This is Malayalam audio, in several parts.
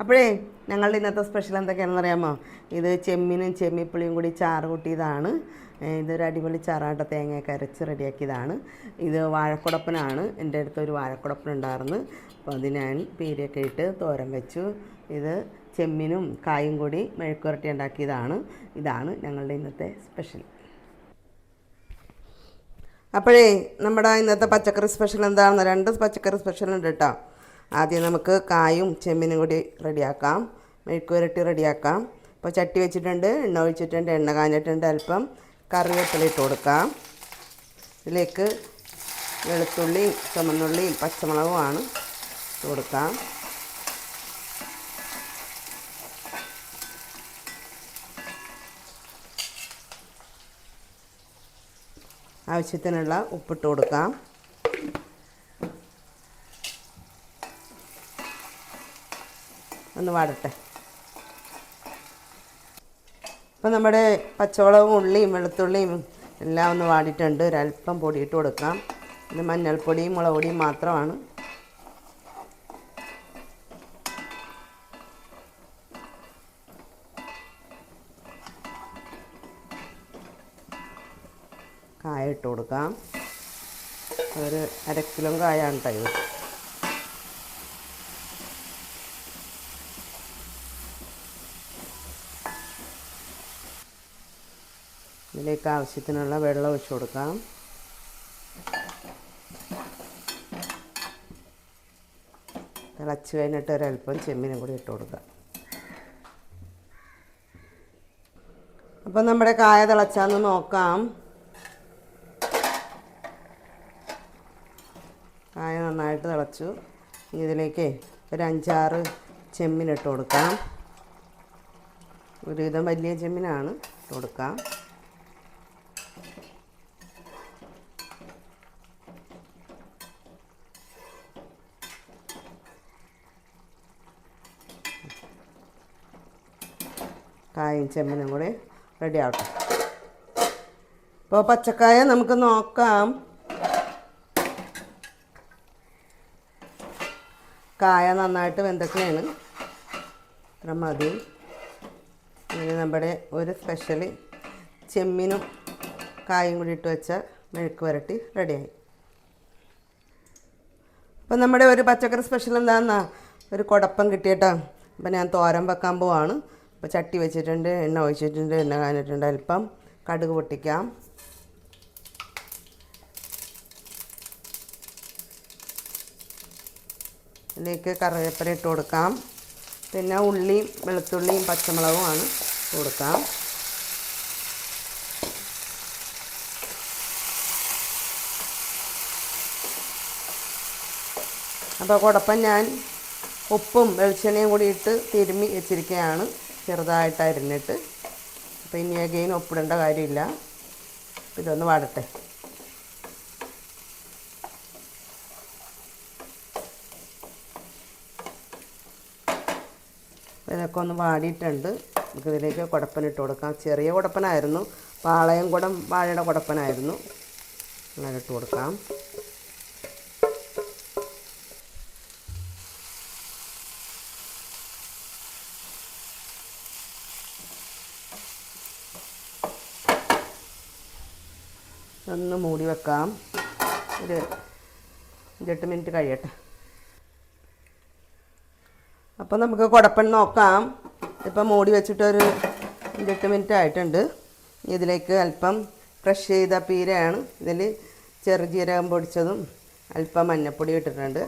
അപ്പോഴേ ഞങ്ങളുടെ ഇന്നത്തെ സ്പെഷ്യൽ എന്തൊക്കെയാണെന്ന് അറിയാമോ? ഇത് ചെമ്മീനും ചെമ്മിപ്പുളിയും കൂടി ചാറ് കൂട്ടിയതാണ്. ഇതൊരു അടിപൊളി ചാറാട്ട തേങ്ങയൊക്കെ അരച്ച് റെഡിയാക്കിയതാണ്. ഇത് വാഴക്കുടപ്പനാണ്. എന്റെ അടുത്ത് ഒരു വാഴക്കുടപ്പൻ ഉണ്ടായിരുന്നു അപ്പോൾ അത് ഞാൻ പീരയൊക്കെ ഇട്ട് തോരൻ വെച്ചു. ഇത് ചെമ്മീനും കായും കൂടി മെഴുക്കുരട്ടി ഉണ്ടാക്കിയതാണ്. ഇതാണ് ഞങ്ങളുടെ ഇന്നത്തെ സ്പെഷ്യൽ അപ്പോഴേ നമ്മുടെ ഇന്നത്തെ പച്ചക്കറി സ്പെഷ്യൽ എന്താണെന്ന് രണ്ട് പച്ചക്കറി സ്പെഷ്യൽ ഉണ്ട് കേട്ടോ. ആദ്യം നമുക്ക് കായും ചെമ്മീനും കൂടി റെഡിയാക്കാം. മെഴുക്ക് പുരട്ടി റെഡിയാക്കാം. ഇപ്പോൾ ചട്ടി വെച്ചിട്ടുണ്ട് എണ്ണ ഒഴിച്ചിട്ടുണ്ട് എണ്ണ കാഞ്ഞിട്ടുണ്ട് അല്പം. കറിവേപ്പില ഇട്ട് കൊടുക്കാം. ഇതിലേക്ക് വെളുത്തുള്ളിയും ചുമന്നുള്ളിയും പച്ചമുളകുമാണ് ഇട്ട് കൊടുക്കാം. ആവശ്യത്തിനുള്ള ഉപ്പിട്ട് കൊടുക്കാം. ഒന്ന് വാടട്ടെ. ഇപ്പം നമ്മുടെ പച്ചമുളകും ഉള്ളിയും വെളുത്തുള്ളിയും എല്ലാം ഒന്ന് വാടിയിട്ടുണ്ട്. ഒരല്പം പൊടിയിട്ട് കൊടുക്കാം ഇത് മഞ്ഞൾപ്പൊടിയും മുളക് പൊടിയും മാത്രമാണ്. കായ ഇട്ട് കൊടുക്കാം. ഒരു അര കിലോ കായാണ് കേട്ടോ ഇതിലേക്ക് ആവശ്യത്തിനുള്ള വെള്ളം ഒഴിച്ചു കൊടുക്കാം. തിളച്ച് കഴിഞ്ഞിട്ട് ഒരല്പം ചെമ്മീനും കൂടി ഇട്ട് കൊടുക്കാം. അപ്പം നമ്മുടെ കായ തിളച്ചാന്ന് നോക്കാം. കായ നന്നായിട്ട് തിളച്ചു. ഇതിലേക്ക് ഒരു അഞ്ചാറ് ചെമ്മീൻ ഇട്ട് കൊടുക്കാം. ഒരുവിധം വലിയ ചെമ്മീനാണ് ഇട്ട് കൊടുക്കാം കായും ചെമ്മീനും കൂടി റെഡി ആവട്ടെ. ഇപ്പോൾ പച്ചക്കായ നമുക്ക് നോക്കാം. കായ നന്നായിട്ട് വെന്തൊക്കെയാണ്. ഇത്ര മതി. ഇനി നമ്മുടെ ഒരു സ്പെഷ്യൽ ചെമ്മീനും കായും കൂടി ഇട്ട് വെച്ച മെഴുക്ക് വരട്ടി റെഡിയായി അപ്പം നമ്മുടെ ഒരു പച്ചക്കറി സ്പെഷ്യൽ എന്താണെന്നാ ഒരു കുടപ്പം കിട്ടിയിട്ടാ. അപ്പം ഞാൻ തോരൻ വെക്കാൻ പോവാണ്. അപ്പോൾ ചട്ടി വെച്ചിട്ടുണ്ട് എണ്ണ ഒഴിച്ചിട്ടുണ്ട് എണ്ണ കാഞ്ഞിട്ടുണ്ട്. അല്പം കടുക് പൊട്ടിക്കാം. ഇതിലേക്ക് കറിവേപ്പില ഇട്ട് കൊടുക്കാം. പിന്നെ ഉള്ളിയും വെളുത്തുള്ളിയും പച്ചമുളകുമാണ് കൊടുക്കാം. അപ്പോൾ കുഴപ്പം ഞാൻ ഉപ്പും വെളിച്ചെണ്ണയും കൂടി ഇട്ട് തിരുമ്മി വെച്ചിരിക്കുകയാണ്. ചെറുതായിട്ട് അരിഞ്ഞിട്ട് അപ്പോൾ ഇനി അഗെയിൻ ഒപ്പിടേണ്ട കാര്യമില്ല. അപ്പോൾ ഇതൊന്ന് വാടട്ടെ. ഇതൊക്കെ ഒന്ന് വാടിയിട്ടുണ്ട്. നമുക്ക് ഇതിലേക്ക് കുടപ്പനിട്ട് കൊടുക്കാം. ചെറിയ കുടപ്പനായിരുന്നു. പാളയം കുടം വാഴയുടെ കുടപ്പനായിരുന്നു. അങ്ങനെ ഇട്ട് കൊടുക്കാം. ഒന്ന് മൂടി വെക്കാം. ഒരു അഞ്ചെട്ട് മിനിറ്റ് കഴിയട്ടെ. അപ്പോൾ നമുക്ക് കുഴപ്പം നോക്കാം. ഇപ്പം മൂടി വെച്ചിട്ടൊരു അഞ്ചെട്ട് മിനിറ്റ് ആയിട്ടുണ്ട്. ഇതിലേക്ക് അല്പം ഫ്രഷ് ചെയ്ത പീരയാണ് ഇതിൽ ചെറുജീരകം പൊടിച്ചതും അല്പം മഞ്ഞൾപ്പൊടി ഇട്ടിട്ടുണ്ട്.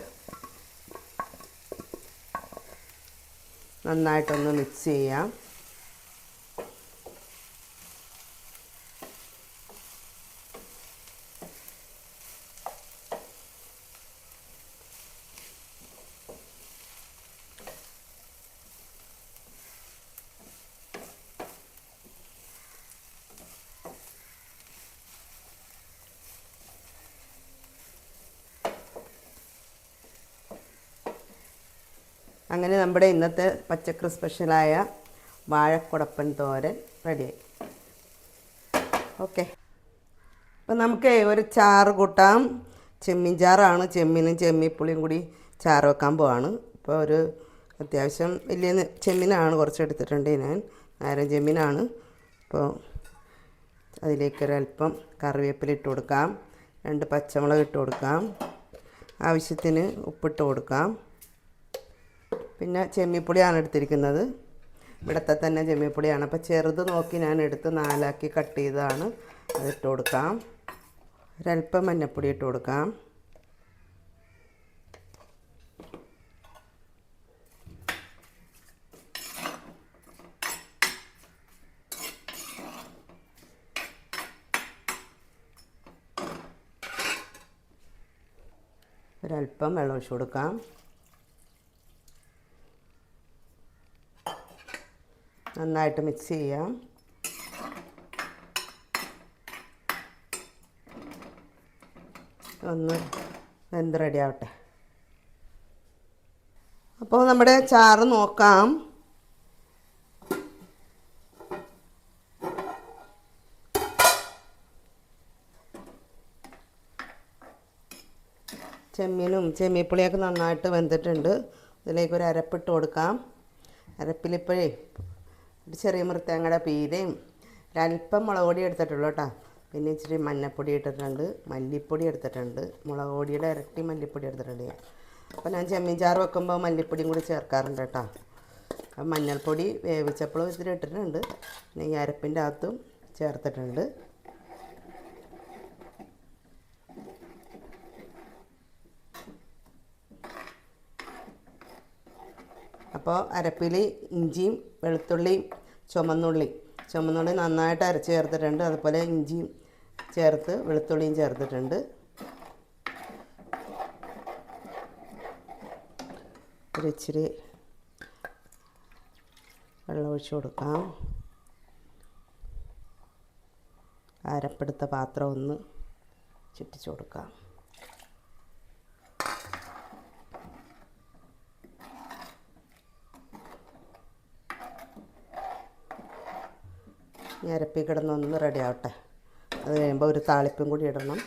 നന്നായിട്ടൊന്ന് മിക്സ് ചെയ്യാം. അങ്ങനെ നമ്മുടെ ഇന്നത്തെ പച്ചക്കറി സ്പെഷ്യലായ വാഴക്കുടപ്പൻ തോരൻ റെഡിയായി. ഓക്കെ. അപ്പം നമുക്ക് ഒരു ചാറ് കൂട്ടാം. ചെമ്മീൻ ചാറാണ്. ചെമ്മീനും ചെമ്മീപ്പുളിയും കൂടി ചാറ് വെക്കാൻ പോവാണ്. ഇപ്പോൾ ഒരു അത്യാവശ്യം വലിയ ചെമ്മീനാണ് കുറച്ച് എടുത്തിട്ടുണ്ട് ഞാൻ. നാരൻ ചെമ്മീനാണ്. അപ്പോൾ അതിലേക്കൊരല്പം കറിവേപ്പില ഇട്ട് കൊടുക്കാം. രണ്ട് പച്ചമുളക് ഇട്ട് കൊടുക്കാം. ആവശ്യത്തിന് ഉപ്പിട്ട് കൊടുക്കാം. പിന്നെ ചെമ്മിപ്പൊടിയാണ് എടുത്തിരിക്കുന്നത്. ഇവിടുത്തെ തന്നെ ചെമ്മിപ്പൊടിയാണ്. അപ്പോൾ ചെറുത് നോക്കി ഞാൻ എടുത്ത് നാലാക്കി കട്ട് ചെയ്തതാണ്. അതിട്ട് കൊടുക്കാം. ഒരല്പം മഞ്ഞപ്പൊടി ഇട്ട് കൊടുക്കാം. ഒരല്പം വെള്ളം ഒഴിച്ച് കൊടുക്കാം. നന്നായിട്ട് മിക്സ് ചെയ്യാം. ഒന്ന് വെന്ത് റെഡി ആവട്ടെ. അപ്പോൾ നമ്മുടെ ചാറ് നോക്കാം. ചെമ്മീനും ചെമ്മീപ്പുളിയൊക്കെ നന്നായിട്ട് വെന്തിട്ടുണ്ട്. ഇതിലേക്ക് ഒരു അരപ്പിട്ട് കൊടുക്കാം. അരപ്പിലിപ്പോഴേ ചെറിയ മൃത്തേങ്ങയുടെ പീരയും ഒരല്പം മുളക് പൊടി എടുത്തിട്ടുള്ളൂ കേട്ടോ. പിന്നെ ഇച്ചിരി മഞ്ഞൾപ്പൊടി ഇട്ടിട്ടുണ്ട് മല്ലിപ്പൊടി എടുത്തിട്ടുണ്ട്. മുളക് പൊടിയുടെ ഇരട്ടി മല്ലിപ്പൊടി എടുത്തിട്ടുണ്ട് അപ്പോൾ ഞാൻ ചെമ്മീൻ ചാറ് വെക്കുമ്പോൾ മല്ലിപ്പൊടിയും കൂടി ചേർക്കാറുണ്ട് കേട്ടോ. അപ്പം മഞ്ഞൾപ്പൊടി വേവിച്ചപ്പോഴും ഇത്തിരി ഇട്ടിട്ടുണ്ട് പിന്നെ ഈ അരപ്പിന്റെ അകത്തും ചേർത്തിട്ടുണ്ട്. അപ്പോൾ അരപ്പിൽ ഇഞ്ചിയും വെളുത്തുള്ളിയും ചുമന്നുള്ളി. ചുമന്നുള്ളി നന്നായിട്ട് അരച്ച് ചേർത്തിട്ടുണ്ട്. അതുപോലെ ഇഞ്ചിയും ചേർത്ത് വെളുത്തുള്ളിയും ചേർത്തിട്ടുണ്ട്. ഒരു ഇച്ചിരി വെള്ളം ഒഴിച്ച് കൊടുക്കാം. അരപ്പെടുത്ത പാത്രം ഒന്ന് ചുറ്റിച്ചു കൊടുക്കാം. ഞരപ്പി കിടന്നൊന്ന് റെഡി ആവട്ടെ. അത് കഴിയുമ്പോൾ ഒരു താളിപ്പും കൂടി ഇടണം.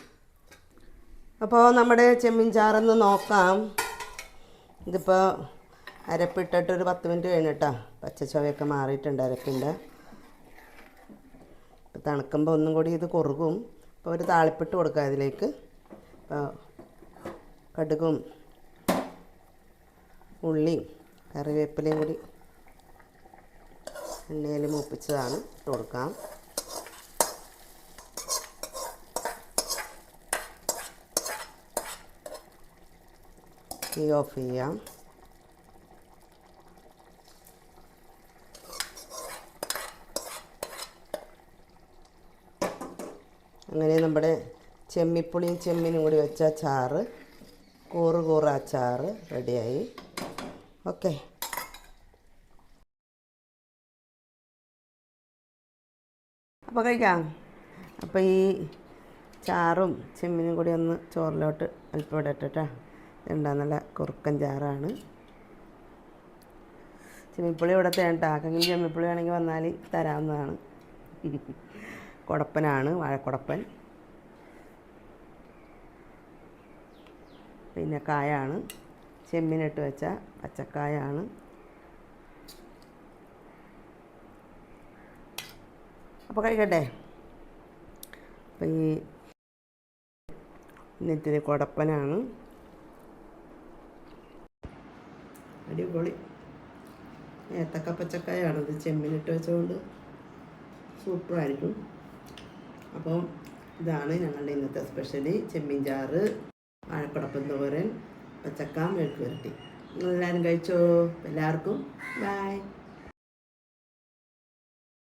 അപ്പോൾ നമ്മുടെ ചെമ്മീൻ ചാറൊന്ന് നോക്കാം. ഇതിപ്പോൾ അരപ്പിട്ടിട്ട് ഒരു പത്ത് മിനിറ്റ് കഴിഞ്ഞിട്ടാ. പച്ച ചുവയൊക്കെ മാറിയിട്ടുണ്ട് അരപ്പിന്റെ ഇപ്പോൾ തണുക്കുമ്പോൾ ഒന്നും കൂടി ഇത് കുറുകും. അപ്പോൾ ഒരു താളിപ്പിട്ട് കൊടുക്കുക അതിലേക്ക്. അപ്പോൾ കടുകും ഉള്ളിയും കറിവേപ്പിലയും കൂടി എണ്ണയിൽ മൂപ്പിച്ചതാണ് ഇട്ട് കൊടുക്കാം. ഓഫ് ചെയ്യാം. അങ്ങനെ നമ്മുടെ ചെമ്മിപ്പുളിയും ചെമ്മീനും കൂടി വെച്ച ചാറ് കൂറ് കൂറ് ചാറ് റെഡിയായി ഓക്കെ അപ്പോൾ കഴിക്കാം അപ്പോൾ ഈ ചാറും ചെമ്മീനും കൂടി ഒന്ന് ചോറിലോട്ട് അല്പം ഇവിടെ ഇട്ടിട്ടാ ഇതുണ്ടാ നല്ല കുറുക്കൻ ചാറാണ്. ചെമ്മിപ്പുളി ഇവിടെ തേണ്ട. ആക്കെങ്കിൽ ചെമ്മിപ്പുളി വേണമെങ്കിൽ വന്നാൽ തരാവുന്നതാണ്. കുടപ്പനാണ് വാഴക്കുടപ്പൻ. പിന്നെ കായാണ്. ചെമ്മീനിട്ട് വെച്ച പച്ചക്കായാണ്. അപ്പോൾ കഴിക്കട്ടെ. അപ്പം ഈ നെറ്റിന് കുടപ്പനാണ്. അടിപൊളി. ഏത്തക്ക പച്ചക്കായാണ് ഇത് ചെമ്മീനിട്ട് വെച്ചുകൊണ്ട് സൂപ്പറായിരിക്കും. അപ്പം ഇതാണ് ഞങ്ങളുടെ ഇന്നത്തെ സ്പെഷ്യലി ചെമ്മീൻ ചാറ് വാഴക്കുടപ്പൻ തോരൻ പച്ചക്ക മെഴുക്ക് പുരട്ടി നിങ്ങളെല്ലാവരും കഴിച്ചോ? എല്ലാവർക്കും. ബായ്